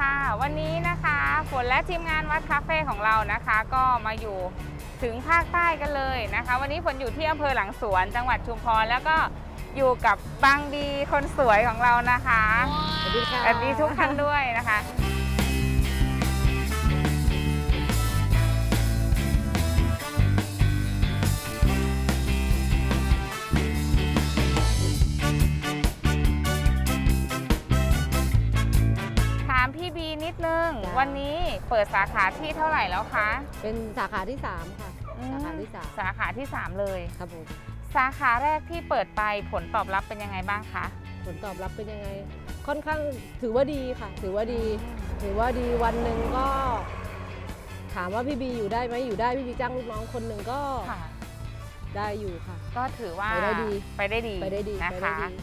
ค่ะ วันนี้นะคะฝนและทีมงานวัดคาเฟ่ของเรานะคะ ก็มาอยู่ถึงภาคใต้กันเลยนะคะ วันนี้ฝนอยู่ที่อำเภอหลังสวน จังหวัดชุมพรแล้วก็อยู่กับบางดีคนสวยของเรานะคะสวัสดีทุกท่านด้วยนะคะ เปิดสาขาที่เท่าไหร่แล้วคะเป็นสาขาที่ 3 ค่ะอืมสาขาที่สามสาขาที่ 3 เลย ครับผม สาขาแรกที่เปิดไปผลตอบรับเป็นยังไงบ้างคะ ผลตอบรับเป็นยังไง ค่อนข้างถือว่าดีค่ะ ถือว่าดี ถือว่าดีวันหนึ่งก็ ถามว่าพี่บีอยู่ได้ไหมอยู่ได้พี่บีจ้างลูกน้องคนหนึ่งก็ค่ะได้อยู่ค่ะ ก็ถือว่าไปได้ดีไปได้ดีไปได้ดีนะไปได้คะดี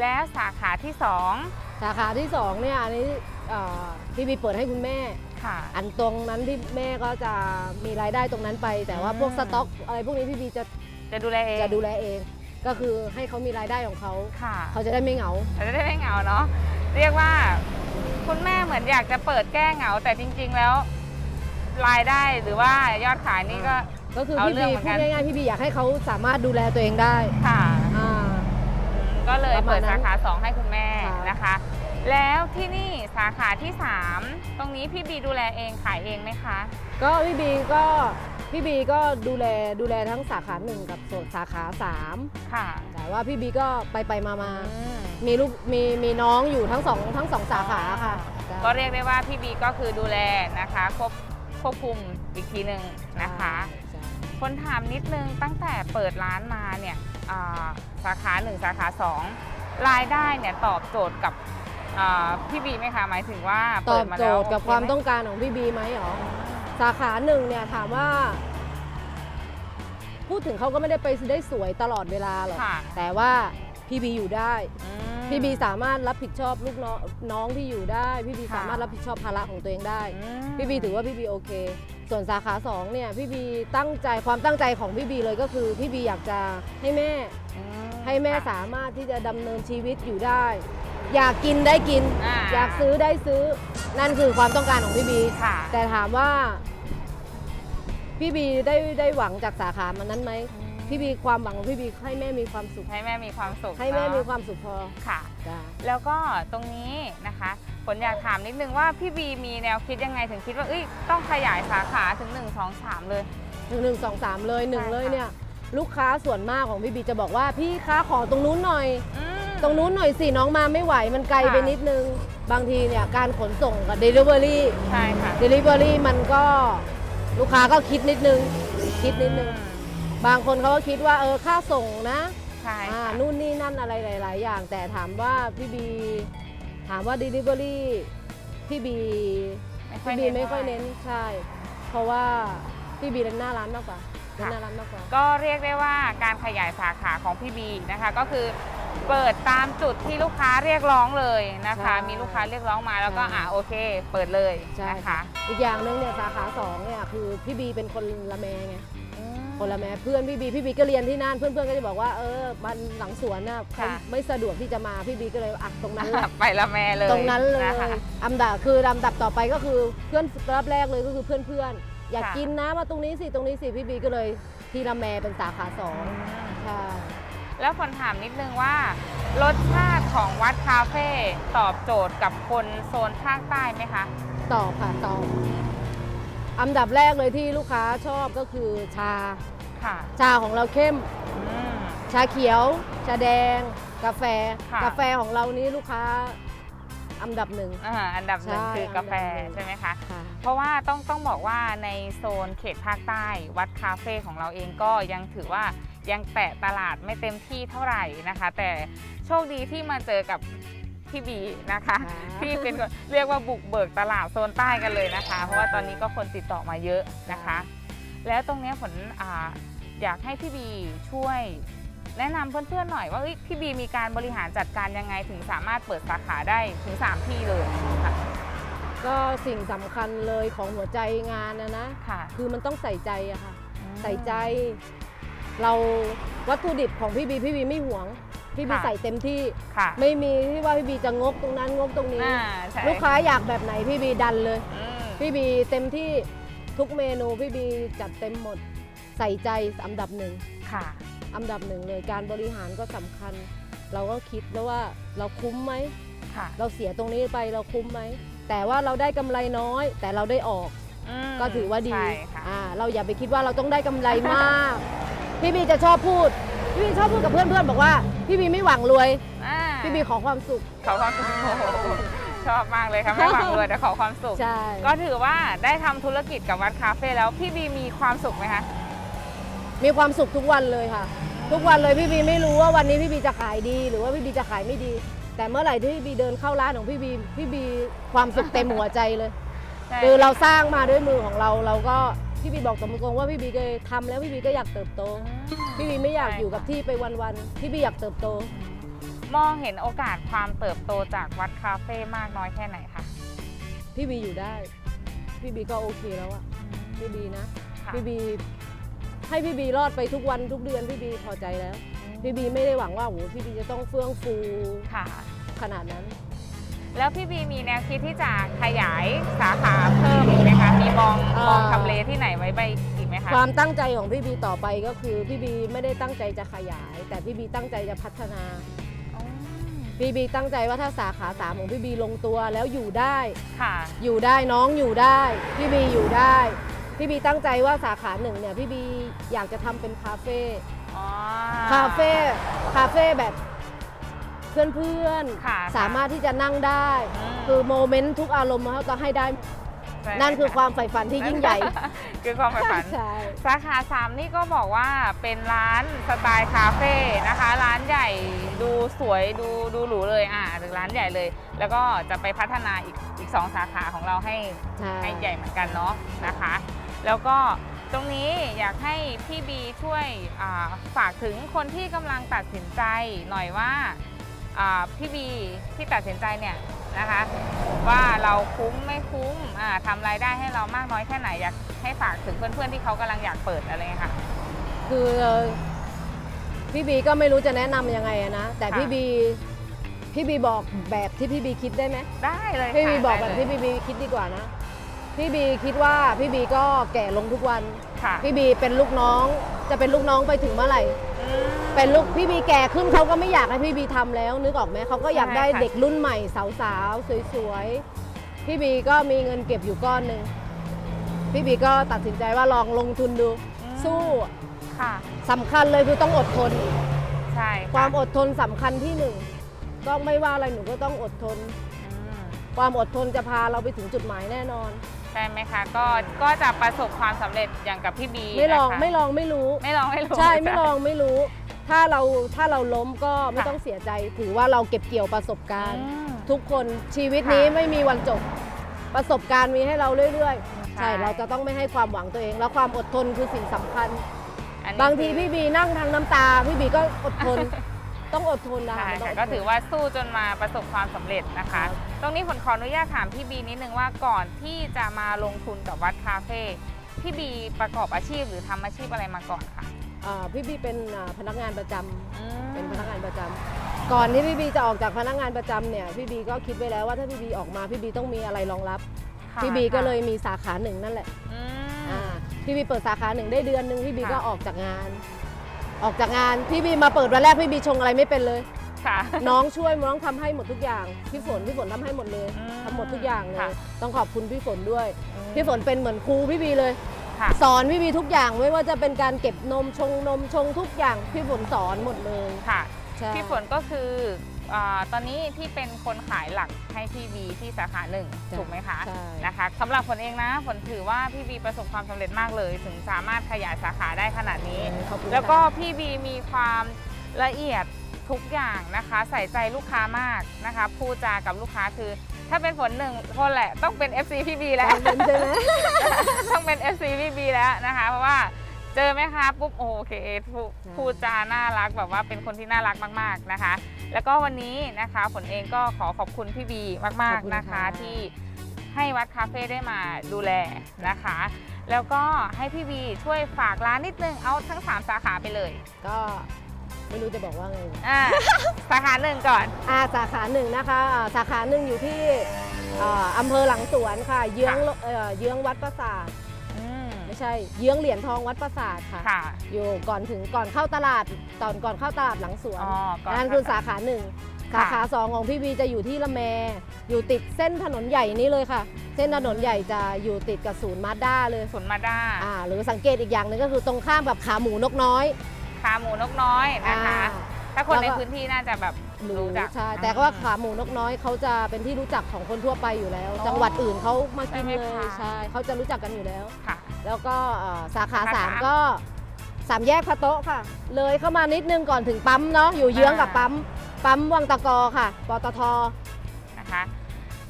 แล้วสาขาที่สองสาขาที่สองเนี่ยอันนี้ เอ่อพี่บีเปิดให้คุณแม่ ค่ะ อันตรงนั้นที่แม่ก็จะมีรายได้ตรงนั้นไป แต่ว่าอืมพวกสต็อกอะไรพวกนี้พี่บีจะจะดูแลเองจะดูแลเอง ก็คือให้เขามีรายได้ของเขาค่ะเขาจะได้ไม่เหงา เราจะได้ไม่เหงาเนาะเรียกว่า คุณแม่เหมือนอยากจะเปิดแก้เหงา แต่จริง ๆแล้วรายได้หรือว่ายอดขายนี่ก็ ก็คือเอาพี่เรื่องบีเหมือนพูกัดน ง่ายๆพี่บีอยากให้เขาสามารถดูแลตัวเองได้ค่ะ อ่าอืมก็เลยประมาเปิณดนั้สานขาสองให้คุณแม่ค่ะนะคะ แล้วที่นี่สาขาที่สามตรงนี้พี่บีดูแลเองขายเองไหมคะ ก็พี่บีก็พี่บีก็ดูแลดูแลทั้งสาขาหนึ่งกับส่วนสาขาสามค่ะ แต่ว่าพี่บีก็ไปไปมามาอืมมีลูกมีมีน้องอยู่ทั้งสองทั้งสองสาขาค่ะ ก็เรียกได้ว่าพี่บีก็คือดูแลนะคะควบควบคุมอีกทีหนึ่งนะคะใช่คนถามนิดนึงตั้งแต่เปิดร้านมาเนี่ยอ่าสาขาหนึ่งสาขาสองรายได้เนี่ยตอบโจทย์กับ อ่าพี่บีไหมคะหมายถึงว่าตเปิอดบมาโจแล้วทย์กับโอความไหต้องการของพี่บีไหมหรอสาขาหนึ่งเนี่ยถามว่า พูดถึงเขาก็ไม่ได้ไปได้สวยตลอดเวลาหรอกค่ะแต่ว่าพี่บีอยู่ได้ อืม พี่บีสามารถรับผิดชอบลูกน้องน้องที่อยู่ได้ พี่บีค่ะ สามารถรับผิดชอบภาระของตัวเองได้ อืมพี่บีถือว่าพี่บีโอเค ส่วนสาขาสองเนี่ยพี่บีตั้งใจความตั้งใจของพี่บีเลยก็คือพี่บีอยากจะให้แม่อืมให้แม่ค่ะสามารถที่จะดำเนินชีวิตอยู่ได้ อยากกินได้กิน อ่า อยากซื้อได้ซื้อ นั่นคือความต้องการของพี่บี ค่ะ แต่ถามว่า พี่บีได้ได้หวังจากสาขามันนั้นไหมอืม พี่บีความหวังของพี่บีให้แม่มีความสุข ให้แม่มีความสุขให้แม่เนอะมีความสุขพอค่ะ จ้ะแล้วก็ตรงนี้นะคะผลอยากถามนิดนึงว่าพี่บีมีแนวคิดยังไงถึงคิดว่าเอ้ยต้องขยายสาขาถึง 1 2 3 เลย หนึ่งหนึ่งสองสามเลยหนึ่งใช่เลยค่ะ เนี่ย ลูกค้าส่วนมากของพี่บีจะบอกว่าพี่ค้าขอตรงนู้นหน่อย อืม ตรงนู้นหน่อยสิน้องมาไม่ไหวมันไกลค่ะไปนิดนึง บางทีเนี่ยการขนส่งกับ Delivery ใช่ค่ะ Delivery มันก็ลูกค้าก็คิดนิดนึง คิดนิดนึงอืมบางคนเขาก็คิดว่าเออค่าส่งนะใช่อ่าค่ะนู่นนี่นั่นอะไรหลาย ๆ อย่าง แต่ถามว่าพี่บี ถามว่า Delivery พี่บีพี่บีไม่ค่อยเน้นใช่ เพราะว่าพี่บีเน้นหน้าร้านมากกว่าเน้นหน้าร้านมากกว่า ก็เรียกได้ว่าการขยายสาขาของพี่บีนะคะก็คือ เปิดตามจุดที่ลูกค้าเรียกร้องเลยนะคะ ใช่มีลูกค้าเรียกร้องมาแล้วก็ใช่อ่าโอเค เปิดเลยใช่นะคะอีกอย่างหนึงเนี่ยสาขาสองเนี่ยคือพี่บีเป็นคนละแมไงอืม คนละแม่เพื่อนพี่บีพี่บีก็เรียนที่นั่นเพื่อนๆก็จะบอกว่าเออบ้านหลังสวนน่ะเขาค่ะ ไม่สะดวกที่จะมาพี่บีก็เลยอะตรงนั้นแหละ ไปละแม่เลยตรงนั้นเลยนะคะ อันดับคือลำดับต่อไปก็คือเพื่อนรับแรกเลยก็คือเพื่อนๆอยากค่ะ กินนะมาตรงนี้สิตรงนี้สิพี่บีก็เลยที่ละแมเป็นสาขาสองอืมใช่ แล้วคนถามนิดนึงว่ารสชาติของวัดคาเฟ่ตอบโจทย์กับคนโซนภาคใต้ไหมคะตอบค่ะตอบอันดับแรกเลยที่ลูกค้าชอบก็คือชาค่ะ ชาของเราเข้มอืมชาเขียว ชาแดง กาแฟค่ะกาแฟของเรานี้ลูกค้าอันดับหนึ่งอ่าอันดับหนึ่งใช่คือกาแฟอันดับหนึ่งใช่ไหมคะค่ะเพราะว่าต้องต้องบอกว่าในโซนเขตภาคใต้ วัดคาเฟ่ของเราเองก็ยังถือว่า ยังแตะตลาดไม่เต็มที่เท่าไหร่นะคะ แต่โชคดีที่มาเจอกับพี่บีนะคะค่ะที่เป็นคนเรียกว่าบุกเบิกตลาดโซนใต้กันเลยนะคะ เพราะว่าตอนนี้ก็คนติดต่อมาเยอะนะคะ แล้วตรงเนี้ยผลอาอยากให้พี่บีช่วยแนะนำเพื่อนๆหน่อยว่าเอ้ยพี่บีมีการบริหารจัดการยังไงถึงสามารถเปิดสาขาได้ถึง 3 ที่เลยค่ะก็สิ่งสำคัญเลยของหัวใจงานนะนะค่ะคือมันต้องใส่ใจอะค่ะอืมใส่ใจ เราวัตถุดิบของพี่บีพี่บีไม่หวง พี่บีค่ะ ใส่เต็มที่ ค่ะ ไม่มีที่ว่าพี่บีจะงกตรงนั้นงกตรงนี้ อ่าใช่ ลูกค้าอยากแบบไหนพี่บีดันเลย อืมพี่บีเต็มที่ทุกเมนูพี่บีจัดเต็มหมด ใส่ใจอันดับหนึ่งค่ะ อันดับหนึ่งเลยการบริหารก็สำคัญ เราก็คิดแล้วว่าเราคุ้มไหม ค่ะเราเสียตรงนี้ไปเราคุ้มไหม แต่ว่าเราได้กำไรน้อย แต่เราได้ออกมก็ถือว่าดีใช่ค่ะ อ่าเราอย่าไปคิดว่าเราต้องได้กำไรมาก พี่บีจะชอบพูด พี่บีชอบพูดกับเพื่อนๆ บอกว่า พี่บีไม่หวังรวย อ่าพี่บีขอความสุข ขอความสุขโอ้โหชอบมากเลยค่ะไม่หวังรวยแต่ขอความสุข ใช่ ก็ถือว่าได้ทำธุรกิจกับวัดคาเฟ่แล้วพี่บีมีความสุขไหมคะ มีความสุขทุกวันเลยค่ะ ทุกวันเลยพี่บีไม่รู้ว่าวันนี้พี่บีจะขายดี หรือว่าพี่บีจะขายไม่ดี แต่เมื่อไหร่ที่พี่บีเดินเข้าร้านของพี่บีพี่บีความสุขเต็มหัวใจเลยใช่คือเราสร้างมาด้วยมือของเราเราก็ พี่บีบอกตรงๆว่าพี่บีเคยทำแล้วพี่บีก็อยากเติบโต พี่บีไม่อยากอยู่กับที่ไปวันๆพี่บีอยากเติบโต มองเห็นโอกาสความเติบโตจากวัดคาเฟ่มากน้อยแค่ไหนคะพี่บีอยู่ได้ พี่บีก็โอเคแล้วอะพี่บีนะค่ะพี่บีให้พี่บีรอดไปทุกวันทุกเดือนพี่บีพอใจแล้ว พี่บีไม่ได้หวังว่าโหพี่บีจะต้องเฟื่องฟูค่ะขนาดนั้น แล้วพี่บีมีแนวคิดที่จะขยายสาขาเพิ่มอีกไหมคะ มีมองเอ่อมองทำเลที่ไหนไว้ไปอีกไหมคะความตั้งใจของพี่บีต่อไปก็คือพี่บีไม่ได้ตั้งใจจะขยาย แต่พี่บีตั้งใจจะพัฒนาอืมพี่บีตั้งใจว่าถ้าสาขาสามของพี่บีลงตัวแล้วอยู่ได้ ค่ะอยู่ได้น้องอยู่ได้ พี่บีอยู่ได้พี่บีตั้งใจว่าสาขาหนึ่งเนี่ยพี่บีอยากจะทำเป็นคาเฟ่อ๋อคาเฟ่คาเฟ่แบบ เพื่อนค่ะๆ สามารถที่จะนั่งได้มคือโมเมนต์ทุกอารมณ์เขาจะให้ได้ ใช่นั่นคือความใฝ่ฝันที่ยิ่งใหญ่คือความใฝ่ฝัน ใช่สาขาสามนี่ก็บอกว่าเป็นร้านสไตล์คาเฟ่นะคะ ร้านใหญ่ดูสวยดูดูหรูเลยอ่าหรือร้านใหญ่เลย แล้วก็จะไปพัฒนาอีกอีกสองสาขาของเราให้ใช่ ให้ใหญ่เหมือนกันเนาะนะคะ แล้วก็ตรงนี้อยากให้พี่บีช่วยอ่าฝากถึงคนที่กำลังตัดสินใจหน่อยว่าอ่า พี่บีที่ตัดสินใจเนี่ยนะคะ ว่าเราคุ้มไม่คุ้มอ่าทำรายได้ให้เรามากน้อยแค่ไหนอยากให้ฝากถึงเพื่อนๆที่เขากำลังอยากเปิดอะไรเงี้ยค่ะ คือพี่บีก็ไม่รู้จะแนะนำยังไงอะนะ แต่ค่ะพี่บีพี่บีบอกแบบที่พี่บีคิดได้ไหมได้เลยพี่บีค่ะบอกได้แบบเลยที่พี่บีคิดดีกว่านะพี่บีคิดว่าพี่บีก็แก่ลงทุกวันค่ะพี่บีเป็นลูกน้องจะเป็นลูกน้องไปถึงเมื่อไหร่อืม เป็นลูกพี่บีแก่ขึ้นเขาก็ไม่อยากให้พี่บีทำแล้วนึกออกไหมเขาก็อยากได้ใช่ค่ะ เด็กรุ่นใหม่สาวๆสวยๆพี่บีก็มีเงินเก็บอยู่ก้อนหนึ่งพี่บีก็ตัดสินใจว่าลองลงทุนดูอืมสู้ค่ะ สำคัญเลยคือต้องอดทน ใช่ะความอดทนสำคัญที่หนึ่งต้องไม่ว่าอะไรหนูก็ต้องอดทน อืมความอดทนจะพาเราไปถึงจุดหมายแน่นอน ใช่ไหมคะ ก็ก็จะประสบความสำเร็จอย่างกับพี่บีไม่ลองนะคะไม่ลองไม่รู้ ไม่ลองไม่รู้ใช่ไม่ลองไม่รู้ ถ้าเราถ้าเราล้มก็ไม่ค่ะต้องเสียใจ ถือว่าเราเก็บเกี่ยวประสบการณ์อืมทุกคนชีวิตค่ะนี้ไม่มีวันจบ ประสบการณ์มีให้เราเรื่อยๆใช่ใช่เราจะต้องไม่ให้ความหวังตัวเอง แล้วความอดทนคือสิ่งสำคัญอันนี้บางทีคือพี่บีนั่งทางน้ำตา พี่บีก็อดทนต้องอดทนนะใช่มันต้ค่ะงดทนก็ถือว่าสู้จนมาประสบความสำเร็จนะครัคะบตรงนี้ผลขออนุญาตถามพี่บีนิดนึงว่าก่อนที่จะมาลงทุนกับวัดคาเฟ่พี่บีประกอบอาชีพหรือทำอาชีพอะไรมาก่อนคะ อ่าพี่บีเป็นอ่าพนักงานประจำอืมเป็นพนักงานประจำก่อนที่พี่บีจะออกจากพนักงานประจำเนี่ยพี่บีก็คิดไว้แล้วว่าถ้าพี่บีออกมาพี่บีต้องมีอะไรรองรับ ค่ะพี่บีก็ค่ะเลยมีสาขาหนึ่งนั่นแหละอืม อ่าพี่บีเปิดสาขาหนึ่งได้เดือนหนึ่งพี่บีค่ะ ก็ออกจากงาน ออกจากงานพี่บีมาเปิดวันแรกพี่บีชงอะไรไม่เป็นเลย ค่ะ น้องช่วยน้องทำให้หมดทุกอย่างพี่ฝนพี่ฝนทำให้หมดเลยอืมทำหมดทุกอย่างเลค่ะ ยต้องขอบคุณพี่ฝนด้วยอืมพี่ฝนเป็นเหมือนครูพี่บีเลย ค่ะ สอนพี่บีทุกอย่างไม่ว่าจะเป็นการเก็บนมชงนมชงทุกอย่างพี่ฝนสอนหมดเลยค่ะใช่ พี่ฝนก็คืออาตอนนี้ที่เป็นคนขายหลักให้พี่บีที่สาขาหนึ่งจ้ะถูกไหมคะใช่ นะคะสำหรับฝนเองนะฝนถือว่าพี่บีประสบความสำเร็จมากเลย ถึงสามารถขยายสาขาได้ขนาดนี้ ขอบคุณแล้วก็ค่ะ พี่บีมีความละเอียดทุกอย่างนะคะ ใส่ใจลูกค้ามากนะคะพูดจากับลูกค้าคือ ถ้าเป็นฝนหนึ่งคนแหละต้องเป็น FC พี่บีแล้ว เป็นใช่ไหม ต้องเป็น FC พี่บีแล้วนะคะ เพราะว่าเจอไหมคะปุ๊บโอเคพูดใช่พูดจาน่ารักแบบว่าเป็นคนที่น่ารักมาก ๆนะคะ แล้วก็วันนี้นะคะฝนเองก็ขอขอบคุณพี่บีมากๆนะคะที่ให้วัดคาเฟ่ได้มาดูแลนะคะ แล้วก็ให้พี่บีช่วยฝากร้านนิดนึงเอาทั้ง 3 สาขาไปเลย ก็ ไม่รู้จะบอกว่าไง อ่า สาขาหนึ่งก่อน อาสาขาหนึ่งนะคะอ่าสาขาหนึ่งอยู่ที่อ่าอำเภอหลังสวนค่ะ เยื้องค่ะเอ่อเยื้องวัดประสาทอืมไม่ใช่ เยื้องเหรียญทองวัดประสาทค่ะ ค่ะ อยู่ก่อนถึงก่อนเข้าตลาดตอนก่อนเข้าตลาดหลังสวนอ๋อ ก่อนนั่นคือสาขาหนึ่งค่ะสาขาสองของพี่บีจะอยู่ที่ละแม อยู่ติดเส้นถนนใหญ่นี้เลยค่ะ เส้นถนนใหญ่จะอยู่ติดกับศูนย์มาด้าเลยศูนย์มาด้า อ่าหรือสังเกตอีกอย่างหนึงก็คือตรงข้ามกับขาหมูนกน้อย ขาหมูนกน้อยนะคะ อ่า ถ้าคนในแล้วก็พื้นที่น่าจะแบบรู้รู้จักใช่แต่ก็ว่าขาหมูนกน้อยเขาจะเป็นที่รู้จักของคนทั่วไปอยู่แล้วอ๋อจังหวัดอื่นเขามากินใช่ไหมเลยคะใช่เขาจะรู้จักกันอยู่แล้ว ค่ะ แล้วก็เอ่อสาขาสาขาสามสามก็สามแยกพระโต๊ะค่ะ เลยเข้ามานิดนึงก่อนถึงปั๊มเนาะอยู่เยื้องกับอ่า ปั๊มปั๊มวังตะกอค่ะปตท นะคะ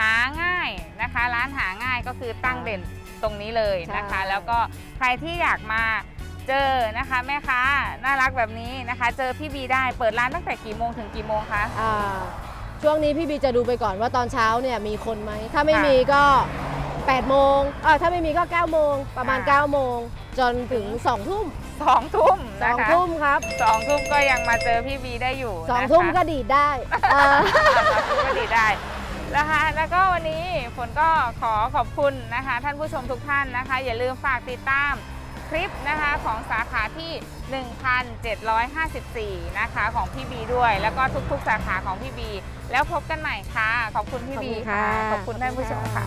หาง่ายนะคะ ร้านหาง่ายก็คือตั้งเด่นตรงนี้เลยนะคะ ใช่ แล้วก็ใครที่อยากมา เจอนะคะแม่ค้าน่ารักแบบนี้นะคะ เจอพี่บีได้เปิดร้านตั้งแต่กี่โมงถึงกี่โมงคะ อ่าช่วงนี้พี่บีจะดูไปก่อนว่าตอนเช้าเนี่ยมีคนไหม ถ้าไม่ค่ะมีก็8โมงเออถ้าไม่มีก็9โมงประมาณอ่า9โมงจนถึง2ทุ่มสองทุ่มสนะองคะทุ่มครับสองทุ่มก็ยังมาเจอพี่บีได้อยู่สองนะคะ ทุ่มก็ดีดได้อ่า ก็ดีได้นะคะแล้วก็วันนี้ฝนก็ขอขอบคุณนะคะ ท่านผู้ชมทุกท่านนะคะ อย่าลืมฝากติดตาม คลิปนะคะของสาขาที่ 1754 นะคะของพี่บีด้วย แล้วก็ทุกๆ สาขาของพี่บี แล้วพบกันใหม่ค่ะ ขอบคุณพี่บีค่ะ ขอบคุณท่านผู้ชมค่ะ